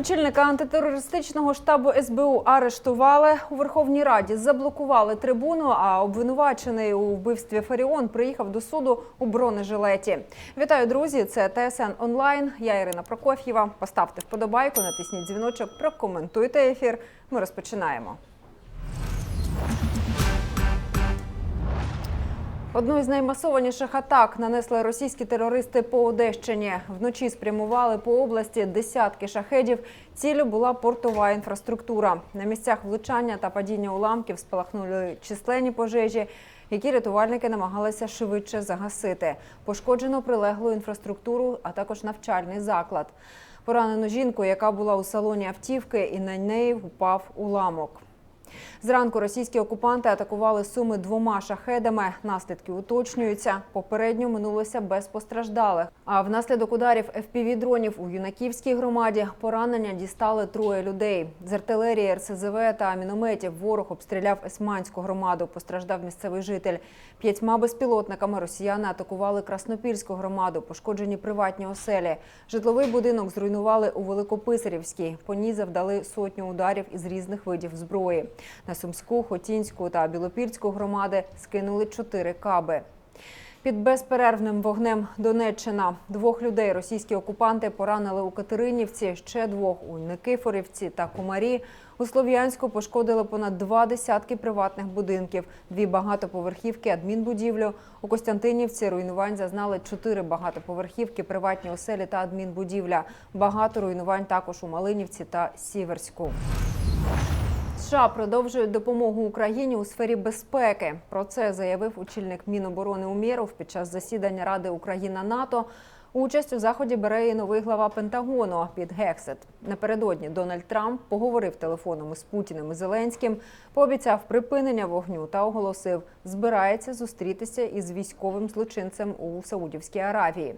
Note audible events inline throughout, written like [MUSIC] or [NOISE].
Очільника антитерористичного штабу СБУ арештували у Верховній Раді, заблокували трибуну. А обвинувачений у вбивстві Фаріон приїхав до суду у бронежилеті. Вітаю, друзі! Це ТСН онлайн. Я Ірина Прокоф'єва. Поставте вподобайку, натисніть дзвіночок, прокоментуйте ефір. Ми розпочинаємо. Одну із наймасованіших атак нанесли російські терористи по Одещині. Вночі спрямували по області десятки шахедів. Цілю була портова інфраструктура. На місцях влучання та падіння уламків спалахнули численні пожежі, які рятувальники намагалися швидше загасити. Пошкоджено прилеглу інфраструктуру, а також навчальний заклад. Поранену жінку, яка була у салоні автівки, і на неї впав уламок. Зранку російські окупанти атакували суми двома шахедами. Наслідки уточнюються. Попередньо минулося без постраждалих. А внаслідок ударів fpv дронів у юнаківській громаді поранення дістали троє людей. З артилерії, РСЗВ та мінометів ворог обстріляв Есманську громаду. Постраждав місцевий житель. П'ятьма безпілотниками росіяни атакували Краснопільську громаду. Пошкоджені приватні оселі. Житловий будинок зруйнували у Великописарівській. По ній завдали сотню ударів із різних видів зброї. На Сумську, Хотінську та Білопільську громади скинули чотири каби. Під безперервним вогнем Донеччина двох людей російські окупанти поранили у Катеринівці, ще двох у Никифорівці та Комарі. У Слов'янську пошкодили понад два десятки приватних будинків, дві багатоповерхівки, адмінбудівлю. У Костянтинівці руйнувань зазнали чотири багатоповерхівки, приватні оселі та адмінбудівля. Багато руйнувань також у Малинівці та Сіверську. США продовжують допомогу Україні у сфері безпеки. Про це заявив очільник Міноборони Умєров під час засідання Ради Україна НАТО. Участь у заході бере і новий глава Пентагону під Гексет. Напередодні Дональд Трамп поговорив телефоном із Путіним і Зеленським, пообіцяв припинення вогню та оголосив, збирається зустрітися із військовим злочинцем у Саудівській Аравії.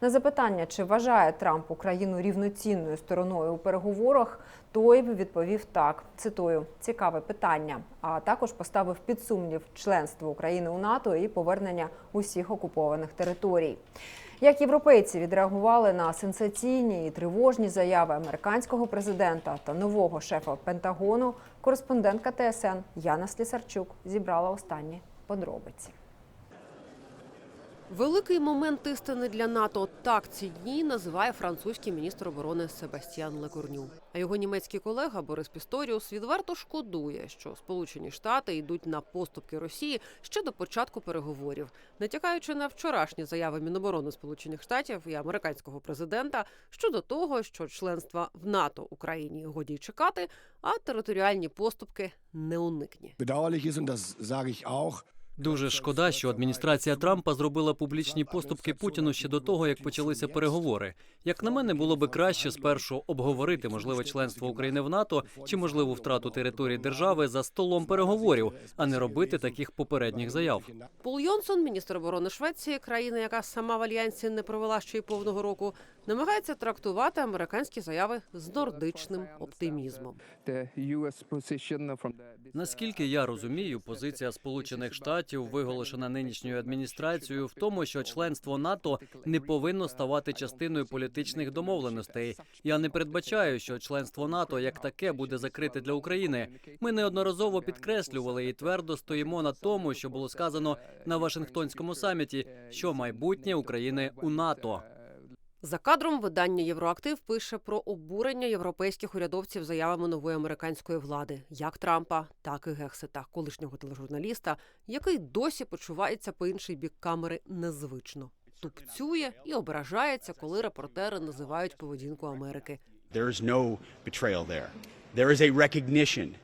На запитання, чи вважає Трамп Україну рівноцінною стороною у переговорах, той відповів так. Цитую, цікаве питання. А також поставив під сумнів членство України у НАТО і повернення усіх окупованих територій. Як європейці відреагували на сенсаційні і тривожні заяви американського президента та нового шефа Пентагону, кореспондентка ТСН Яна Слісарчук зібрала останні подробиці. Великий момент істини для НАТО так ці дні називає французький міністр оборони Себастьян Лекурню. А його німецький колега Борис Пісторіус відверто шкодує, що Сполучені Штати йдуть на поступки Росії ще до початку переговорів, натякаючи на вчорашні заяви Міноборони Сполучених Штатів і американського президента щодо того, що членства в НАТО Україні годі чекати, а територіальні поступки неуникні. Bedauerlich ist, und das Дуже шкода, що адміністрація Трампа зробила публічні поступки Путіну ще до того, як почалися переговори. Як на мене, було би краще спершу обговорити можливе членство України в НАТО чи можливу втрату території держави за столом переговорів, а не робити таких попередніх заяв. Пол Йонсон, міністр оборони Швеції, країна, яка сама в альянсі не провела ще й повного року, намагається трактувати американські заяви з нордичним оптимізмом. Наскільки я розумію, позиція Сполучених Штатів виголошена нинішньою адміністрацією в тому, що членство НАТО не повинно ставати частиною політичних домовленостей. Я не передбачаю, що членство НАТО як таке буде закрите для України. Ми неодноразово підкреслювали і твердо стоїмо на тому, що було сказано на Вашингтонському саміті, що майбутнє України у НАТО. За кадром видання Євроактив пише про обурення європейських урядовців заявами нової американської влади, як Трампа, так і Гексета, колишнього тележурналіста, який досі почувається по інший бік камери незвично. Тупцює і ображається, коли репортери називають поведінку Америки There is no betrayal there. There is a recognition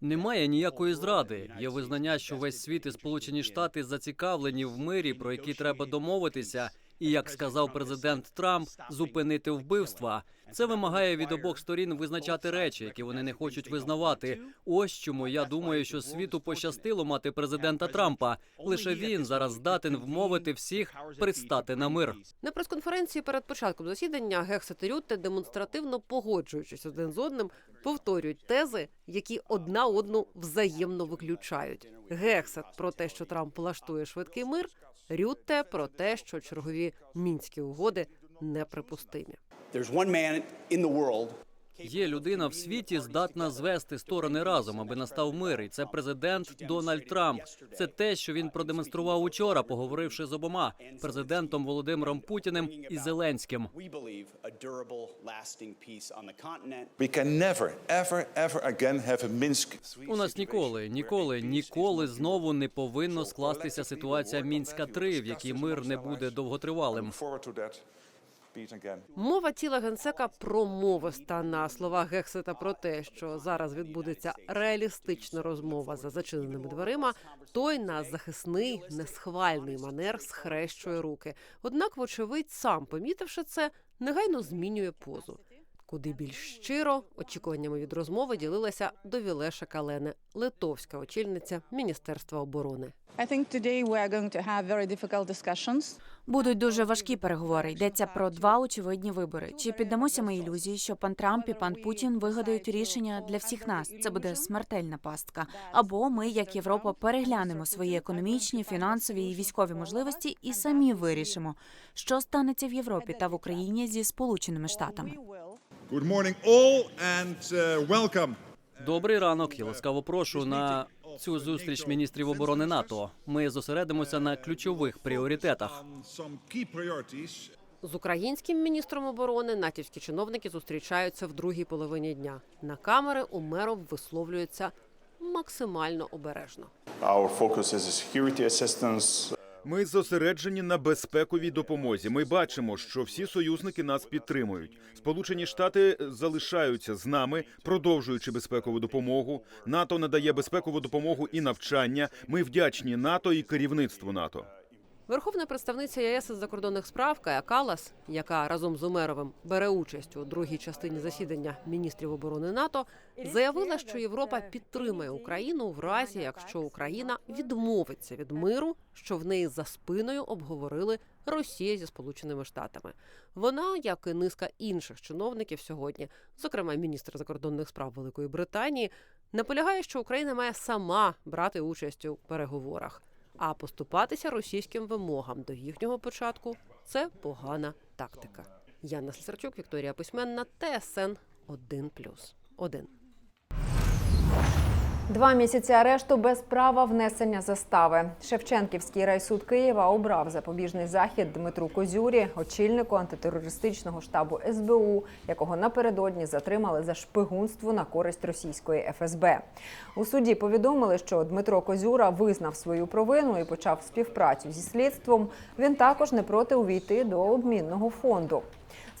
Немає ніякої зради. Є визнання, що весь світ і Сполучені Штати зацікавлені в мирі, про який треба домовитися. І як сказав президент Трамп, зупинити вбивства. Це вимагає від обох сторін визначати речі, які вони не хочуть визнавати. Ось чому я думаю, що світу пощастило мати президента Трампа. Лише він зараз здатен вмовити всіх пристати на мир. На прес-конференції перед початком засідання Рютте, демонстративно погоджуючись один з одним, повторюють тези, які одна одну взаємно виключають. Гексет про те, що Трамп влаштує швидкий мир, Рютте про те, що чергові мінські угоди неприпустимі. Є людина в світі, здатна звести сторони разом, аби настав мир. І це президент Дональд Трамп. Це те, що він продемонстрував учора, поговоривши з обома президентом Володимиром Путіним і Зеленським. У нас ніколи, ніколи, ніколи знову не повинно скластися ситуація мінська 3 в якій мир не буде довготривалим. Мова тіла генсека промовиста на слова Гексета про те, що зараз відбудеться реалістична розмова за зачиненими дверима. Той на захисний несхвальний манер схрещує руки. Однак, вочевидь, сам помітивши це, негайно змінює позу. Куди більш щиро очікуваннями від розмови ділилася Довілеша Калене, литовська очільниця Міністерства оборони. Будуть дуже важкі переговори. Йдеться про два очевидні вибори. Чи піддамося ми ілюзії, що пан Трамп і пан Путін вигадають рішення для всіх нас? Це буде смертельна пастка. Або ми, як Європа, переглянемо свої економічні, фінансові і військові можливості і самі вирішимо, що станеться в Європі та в Україні зі Сполученими Штатами. Good morning, all, and uh, welcome. Добрий ранок і ласкаво прошу на цю зустріч міністрів оборони НАТО. Ми зосередимося на ключових пріоритетах. З українським міністром оборони натівські чиновники зустрічаються в другій половині дня. На камери Умеров висловлюється максимально обережно. Ми зосереджені на безпековій допомозі. Ми бачимо, що всі союзники нас підтримують. Сполучені Штати залишаються з нами, продовжуючи безпекову допомогу. НАТО надає безпекову допомогу і навчання. Ми вдячні НАТО і керівництву НАТО. Верховна представниця ЄС із закордонних справ Кая Калас, яка разом з Умеровим бере участь у другій частині засідання міністрів оборони НАТО, заявила, що Європа підтримає Україну в разі, якщо Україна відмовиться від миру, що в неї за спиною обговорили Росія зі Сполученими Штатами. Вона, як і низка інших чиновників сьогодні, зокрема міністр закордонних справ Великої Британії, наполягає, що Україна має сама брати участь у переговорах. А поступатися російським вимогам до їхнього початку це погана тактика. Яна Слесарчук, Вікторія Письменна, ТСН 1+,1. Два місяці арешту без права внесення застави. Шевченківський райсуд Києва обрав запобіжний захід Дмитру Козюрі, очільнику антитерористичного штабу СБУ, якого напередодні затримали за шпигунство на користь російської ФСБ. У суді повідомили, що Дмитро Козюра визнав свою провину і почав співпрацю зі слідством. Він також не проти увійти до обмінного фонду.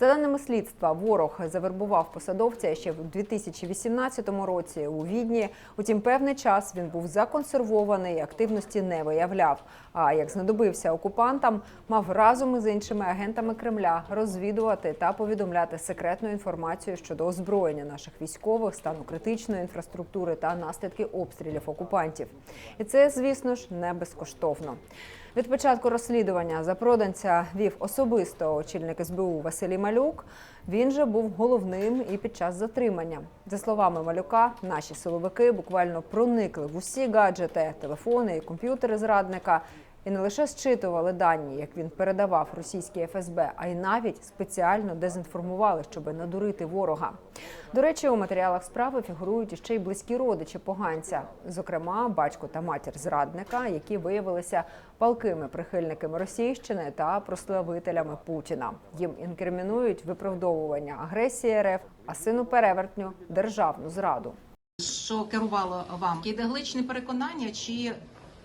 За даними слідства, ворог завербував посадовця ще в 2018 році у Відні. Утім, певний час він був законсервований, і активності не виявляв. Як знадобився окупантам, мав разом із іншими агентами Кремля розвідувати та повідомляти секретну інформацію щодо озброєння наших військових, стану критичної інфраструктури та наслідки обстрілів окупантів. І це, звісно ж, не безкоштовно. Від початку розслідування запроданця вів особисто очільник СБУ Василій Малюк. Він же був головним і під час затримання. За словами Малюка, наші силовики буквально проникли в усі гаджети, телефони і комп'ютери зрадника. І не лише зчитували дані, як він передавав російській ФСБ, а й навіть спеціально дезінформували, щоб надурити ворога. До речі, у матеріалах справи фігурують іще й близькі родичі поганця, зокрема, батько та матір зрадника, які виявилися палкими прихильниками російщини та прославителями Путіна. Їм інкримінують виправдовування агресії РФ, а сину перевертню державну зраду. Що керувало вам? Ідеологічні переконання чи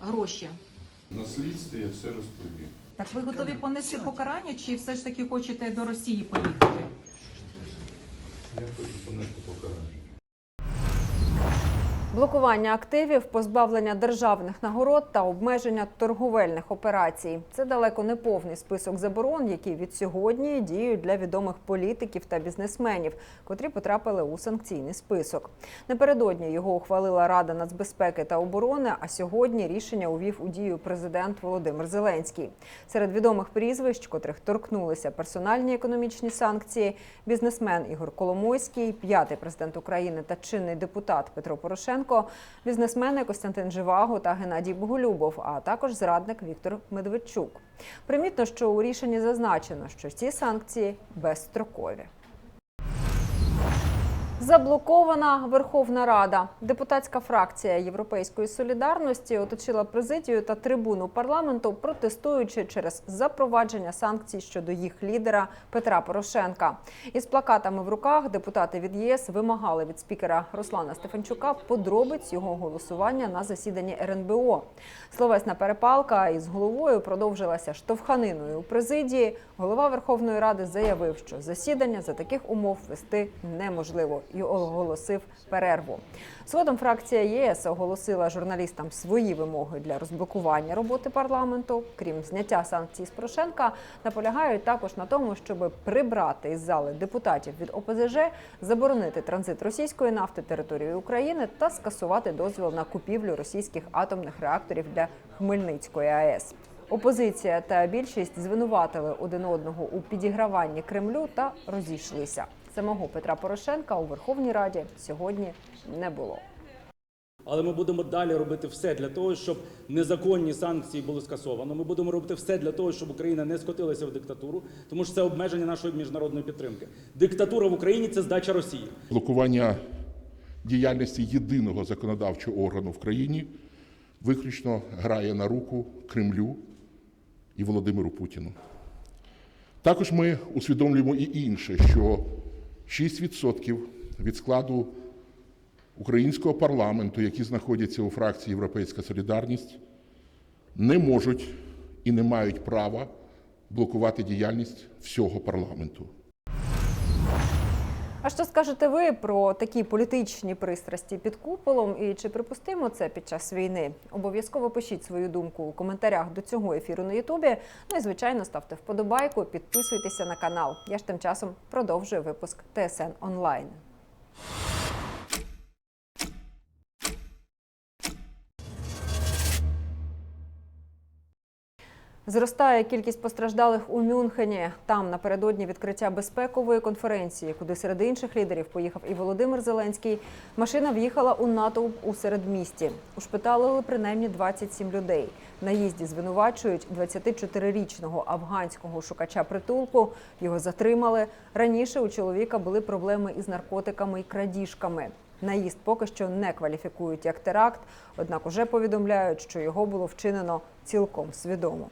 гроші? На слідстві я все розповім. Так ви готові понести покарання, чи все ж таки хочете до Росії поїхати? Я хочу понести покарання. Блокування активів, позбавлення державних нагород та обмеження торговельних операцій це далеко не повний список заборон, які від сьогодні діють для відомих політиків та бізнесменів, котрі потрапили у санкційний список. Напередодні його ухвалила Рада нацбезпеки та оборони. А сьогодні рішення увів у дію президент Володимир Зеленський. Серед відомих прізвищ, котрих торкнулися персональні економічні санкції, бізнесмен Ігор Коломойський, п'ятий президент України та чинний депутат Петро Порошенко, бізнесмени Костянтин Живаго та Геннадій Боголюбов, а також зрадник Віктор Медведчук. Примітно, що у рішенні зазначено, що ці санкції безстрокові. Заблокована Верховна Рада. Депутатська фракція Європейської солідарності оточила президію та трибуну парламенту, протестуючи через запровадження санкцій щодо їх лідера Петра Порошенка. Із плакатами в руках депутати від ЄС вимагали від спікера Руслана Стефанчука подробиць його голосування на засіданні РНБО. Словесна перепалка із головою продовжилася штовханиною у президії. Голова Верховної Ради заявив, що засідання за таких умов вести неможливо і оголосив перерву. Згодом фракція ЄС оголосила журналістам свої вимоги для розблокування роботи парламенту. Крім зняття санкцій з Порошенка, наполягають також на тому, щоб прибрати із зали депутатів від ОПЗЖ, заборонити транзит російської нафти територією України та скасувати дозвіл на купівлю російських атомних реакторів для Хмельницької АЕС. Опозиція та більшість звинуватили один одного у підіграванні Кремлю та розійшлися. Самого Петра Порошенка у Верховній Раді сьогодні не було. Але ми будемо далі робити все для того, щоб незаконні санкції були скасовано. Ми будемо робити все для того, щоб Україна не скотилася в диктатуру, тому що це обмеження нашої міжнародної підтримки. Диктатура в Україні це здача Росії. Блокування діяльності єдиного законодавчого органу в країні виключно грає на руку Кремлю і Володимиру Путіну. Також ми усвідомлюємо і інше, що 6% від складу українського парламенту, які знаходяться у фракції Європейська Солідарність, не можуть і не мають права блокувати діяльність всього парламенту. А що скажете ви про такі політичні пристрасті під куполом? І чи припустимо це під час війни? Обов'язково пишіть свою думку у коментарях до цього ефіру на Ютубі. Ну і звичайно ставте вподобайку, підписуйтеся на канал. Я ж тим часом продовжую випуск ТСН онлайн. Зростає кількість постраждалих у Мюнхені. Там напередодні відкриття безпекової конференції, куди серед інших лідерів поїхав і Володимир Зеленський. Машина в'їхала у натовп у середмісті. Ушпиталили принаймні 27 людей. На їзді звинувачують 24-річного афганського шукача притулку. Його затримали. Раніше у чоловіка були проблеми із наркотиками і крадіжками. Наїзд поки що не кваліфікують як теракт, однак уже повідомляють, що його було вчинено цілком свідомо.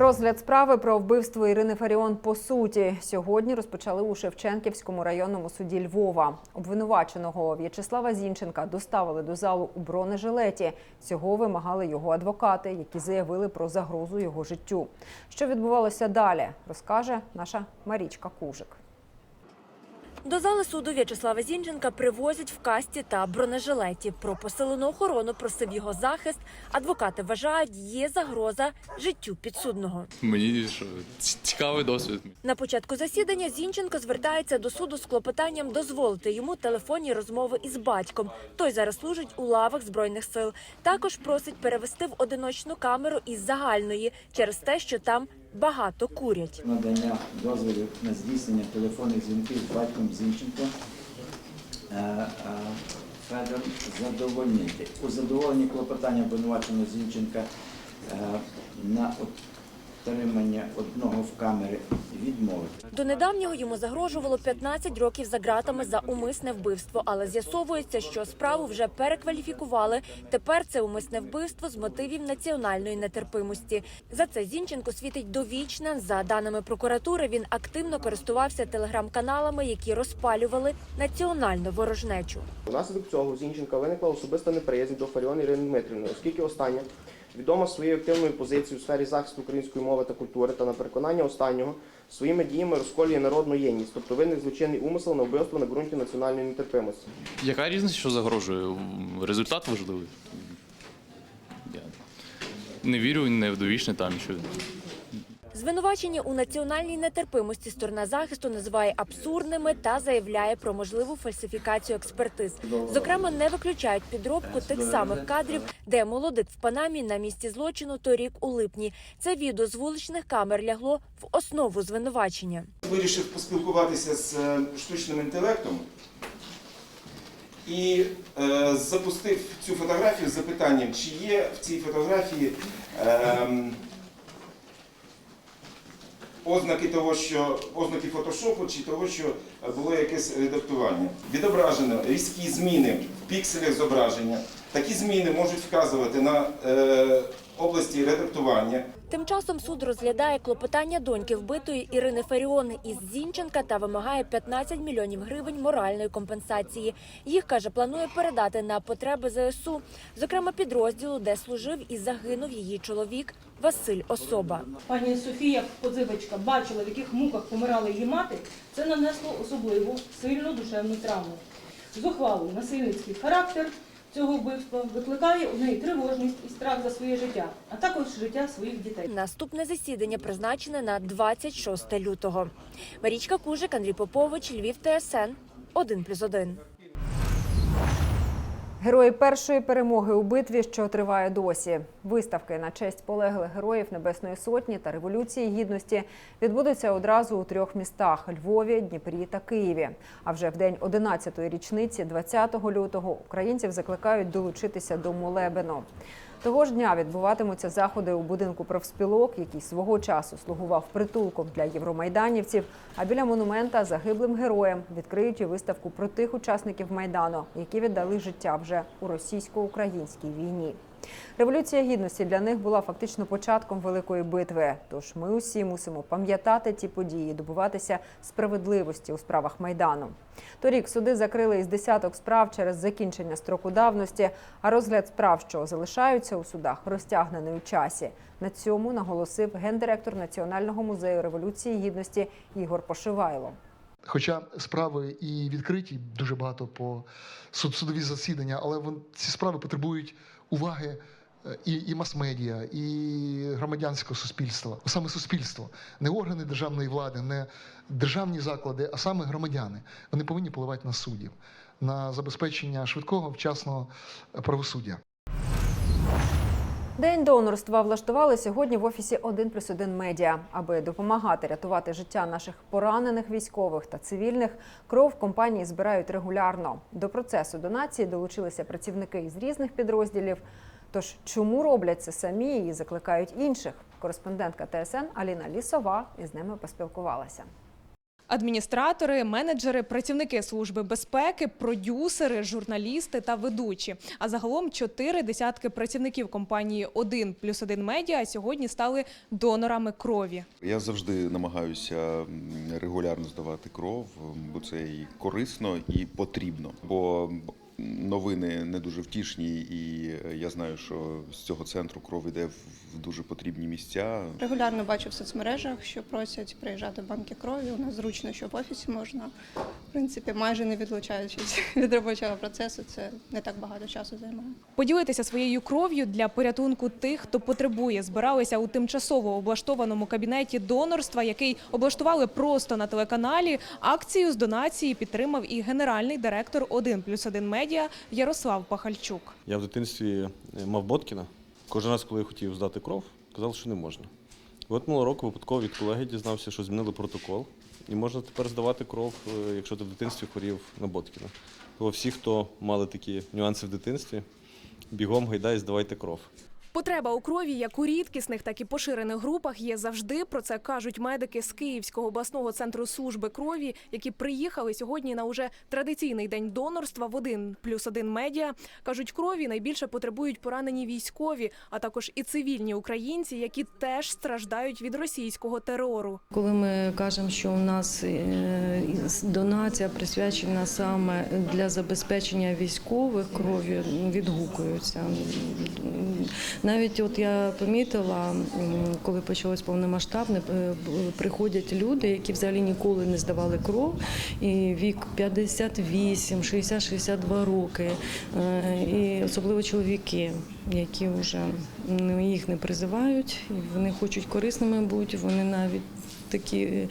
Розгляд справи про вбивство Ірини Фаріон по суті сьогодні розпочали у Шевченківському районному суді Львова. Обвинуваченого В'ячеслава Зінченка доставили до залу у бронежилеті. Цього вимагали його адвокати, які заявили про загрозу його життю. Що відбувалося далі, розкаже наша Марічка Кужик. До зали суду В'ячеслава Зінченка привозять в касті та бронежилеті. Про посилену охорону просив його захист. Адвокати вважають, є загроза життю підсудного. Мені що цікавий досвід. На початку засідання Зінченко звертається до суду з клопотанням дозволити йому телефонні розмови із батьком. Той зараз служить у лавах збройних сил. Також просить перевести в одиночну камеру із загальної через те, що там багато курять. надання дозволів на здійснення телефонних дзвінків з батьком Зінченко е, Федор задовольнити. У задоволенні клопотання обвинуваченого Зінченка е, на отримання одного в камері відмовити. До недавнього йому загрожувало 15 років за ґратами за умисне вбивство, але з'ясовується, що справу вже перекваліфікували. Тепер це умисне вбивство з мотивів національної нетерпимості. За це Зінченко світить довічне. За даними прокуратури, він активно користувався телеграм-каналами, які розпалювали національну ворожнечу. Внаслідок цього Зінченка виникла особиста неприязнь до Фаріон Ірини Дмитрівни, оскільки остання відома своєю активною позицією у сфері захисту української мови та культури та на переконання останнього своїми діями розколює народну єдність, тобто виник злочинний умисел на вбивство на ґрунті національної нетерпимості. Яка різниця, що загрожує? Результат важливий. Я не вірю не в там що. Звинувачення у національній нетерпимості сторона захисту називає абсурдними та заявляє про можливу фальсифікацію експертиз. Зокрема, не виключають підробку тих самих кадрів, де молодик в Панамі на місці злочину торік у липні. Це відео з вуличних камер лягло в основу звинувачення. Вирішив поспілкуватися з е, штучним інтелектом і е, запустив цю фотографію з запитанням, чи є в цій фотографії ем, ознаки того, що ознаки фотошопу чи того, що було якесь редактування. Відображено різкі зміни в пікселях зображення. Такі зміни можуть вказувати на е, області редактування. Тим часом суд розглядає клопотання доньки вбитої Ірини Фаріон із Зінченка та вимагає 15 мільйонів гривень моральної компенсації. Їх каже, планує передати на потреби ЗСУ, зокрема підрозділу, де служив і загинув її чоловік Василь Особа. Пані Софія, позивачка, бачила, в яких муках помирала її мати, це нанесло особливу сильну душевну травму. Зухвалий насильницький характер цього вбивства викликає у неї тривожність і страх за своє життя, а також життя своїх дітей. Наступне засідання призначене на 26 лютого. Марічка Кужик, Андрій Попович, Львів, ТСН 1+,1. Герої першої перемоги у битві, що триває досі. Виставки на честь полеглих героїв Небесної Сотні та Революції Гідності відбудуться одразу у трьох містах Львові, Дніпрі та Києві. А вже в день 11-ї річниці, 20 лютого, українців закликають долучитися до молебену. Того ж дня відбуватимуться заходи у будинку профспілок, який свого часу слугував притулком для євромайданівців. А біля монумента загиблим героям відкриють і виставку про тих учасників майдану, які віддали життя вже у російсько-українській війні. Революція гідності для них була фактично початком великої битви. Тож ми усі мусимо пам'ятати ті події, добуватися справедливості у справах майдану. Торік суди закрили із десяток справ через закінчення строку давності, а розгляд справ, що залишаються у судах, розтягнений у часі. На цьому наголосив гендиректор Національного музею революції гідності Ігор Пошивайло. Хоча справи і відкриті дуже багато по судові засідання, але вон, ці справи потребують уваги е, і, і мас-медіа, і громадянського суспільства, саме суспільство, не органи державної влади, не державні заклади, а саме громадяни. Вони повинні впливати на суддів, на забезпечення швидкого вчасного правосуддя. День донорства влаштували сьогодні в офісі 1 плюс 1 медіа. Аби допомагати рятувати життя наших поранених військових та цивільних, кров компанії збирають регулярно. До процесу донації долучилися працівники із різних підрозділів. Тож чому роблять це самі і закликають інших? Кореспондентка ТСН Аліна Лісова із ними поспілкувалася. Адміністратори, менеджери, працівники служби безпеки, продюсери, журналісти та ведучі. А загалом чотири десятки працівників компанії «1 плюс 1 медіа сьогодні стали донорами крові. Я завжди намагаюся регулярно здавати кров, бо це і корисно, і потрібно. Бо новини не дуже втішні, і я знаю, що з цього центру кров іде в дуже потрібні місця. Регулярно бачу в соцмережах, що просять приїжджати в банки крові. У нас зручно, що в офісі можна, в принципі, майже не відлучаючись [LAUGHS] від робочого процесу. Це не так багато часу займає. Поділитися своєю кров'ю для порятунку тих, хто потребує, збиралися у тимчасово облаштованому кабінеті донорства, який облаштували просто на телеканалі. Акцію з донації підтримав і генеральний директор «1 плюс 1 медіа Ярослав Пахальчук. Я в дитинстві е, мав Боткіна. Кожен раз, коли я хотів здати кров, казали, що не можна. І от минулого року випадково від колеги дізнався, що змінили протокол, і можна тепер здавати кров, е, якщо ти в дитинстві хворів на Боткіна. Тому всі, хто мали такі нюанси в дитинстві, бігом гайдай, здавайте кров. Потреба у крові як у рідкісних, так і поширених групах є завжди. Про це кажуть медики з Київського обласного центру служби крові, які приїхали сьогодні на уже традиційний день донорства в один плюс один медіа. кажуть, крові найбільше потребують поранені військові, а також і цивільні українці, які теж страждають від російського терору. Коли ми кажемо, що у нас е, донація присвячена саме для забезпечення військових кров'ю, відгукуються. Навіть от я помітила, коли почалось повномасштабне, е, приходять люди, які взагалі ніколи не здавали кров, і вік 58, 60, 62 роки, е, і особливо чоловіки, які вже їх не призивають, вони хочуть корисними бути, вони навіть такі е,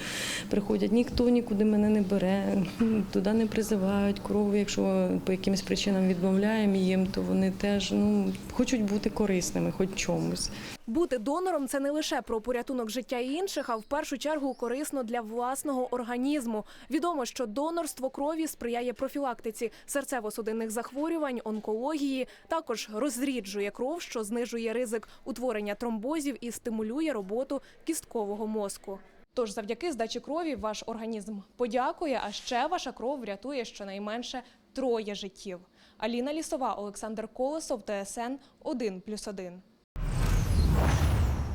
приходять, ніхто нікуди мене не бере, туди не призивають кров. Якщо по якимось причинам відмовляємо їм, то вони теж ну, хочуть бути корисними, хоч чомусь. Бути донором це не лише про порятунок життя інших, а в першу чергу корисно для власного організму. Відомо, що донорство крові сприяє профілактиці серцево-судинних захворювань, онкології, також розріджує кров, що знижує ризик утворення тромбозів і стимулює роботу кісткового мозку. Тож завдяки здачі крові ваш організм подякує, а ще ваша кров врятує щонайменше троє життів. Аліна Лісова, Олександр Колесов, ТСН 1+,1.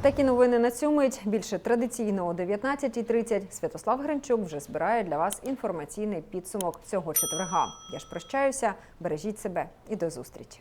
Такі новини на цю мить. Більше традиційно о 19.30 Святослав Гринчук вже збирає для вас інформаційний підсумок цього четверга. Я ж прощаюся, бережіть себе і до зустрічі.